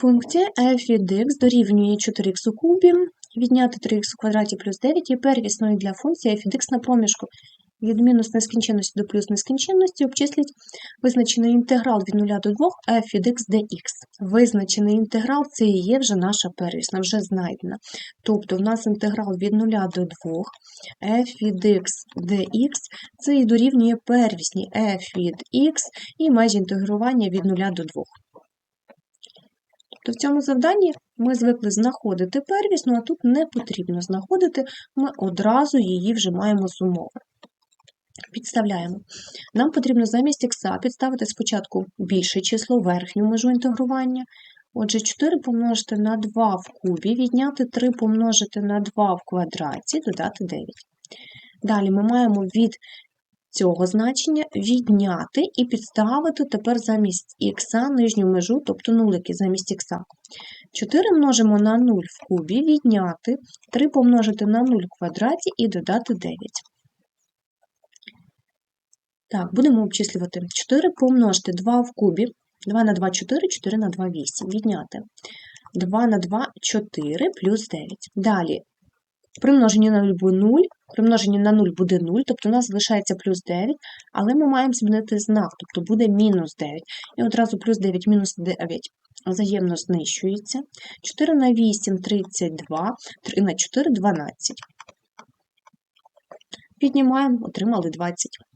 пункті f від x дорівнює 4х у кубі, відняти 3х у квадраті плюс 9 є первісною для функції f від x на проміжку від мінус нескінченності до плюс нескінченності обчисліть визначений інтеграл від 0 до 2 f від x dx. Визначений інтеграл це і є вже наша первісна, вже знайдена. Тобто в нас інтеграл від 0 до 2 f від x dx це і дорівнює первісній f від x і межі інтегрування від 0 до 2. Тобто в цьому завданні ми звикли знаходити первісну, а тут не потрібно знаходити, ми одразу її вже маємо з умови. Підставляємо. Нам потрібно замість х підставити спочатку більше число, верхню межу інтегрування. Отже, 4 помножити на 2 в кубі, відняти 3 помножити на 2 в квадраті, додати 9. Далі ми маємо від цього значення відняти і підставити тепер замість х нижню межу, тобто нулики замість х. 4 множимо на 0 в кубі, відняти 3 помножити на 0 в квадраті і додати 9. Так, будемо обчислювати 4 помножити 2 в кубі, 2 на 2 – 4, 4 на 2 – 8. Відняти 2 на 2 – 4 плюс 9. Далі при множенні на 0 буде 0, при множенні на 0 буде 0, тобто у нас залишається плюс 9, але ми маємо змінити знак, тобто буде мінус 9. І одразу плюс 9 мінус 9 взаємно знищується. 4 на 8 – 32, 3 на 4 – 12. Піднімаємо, отримали 20.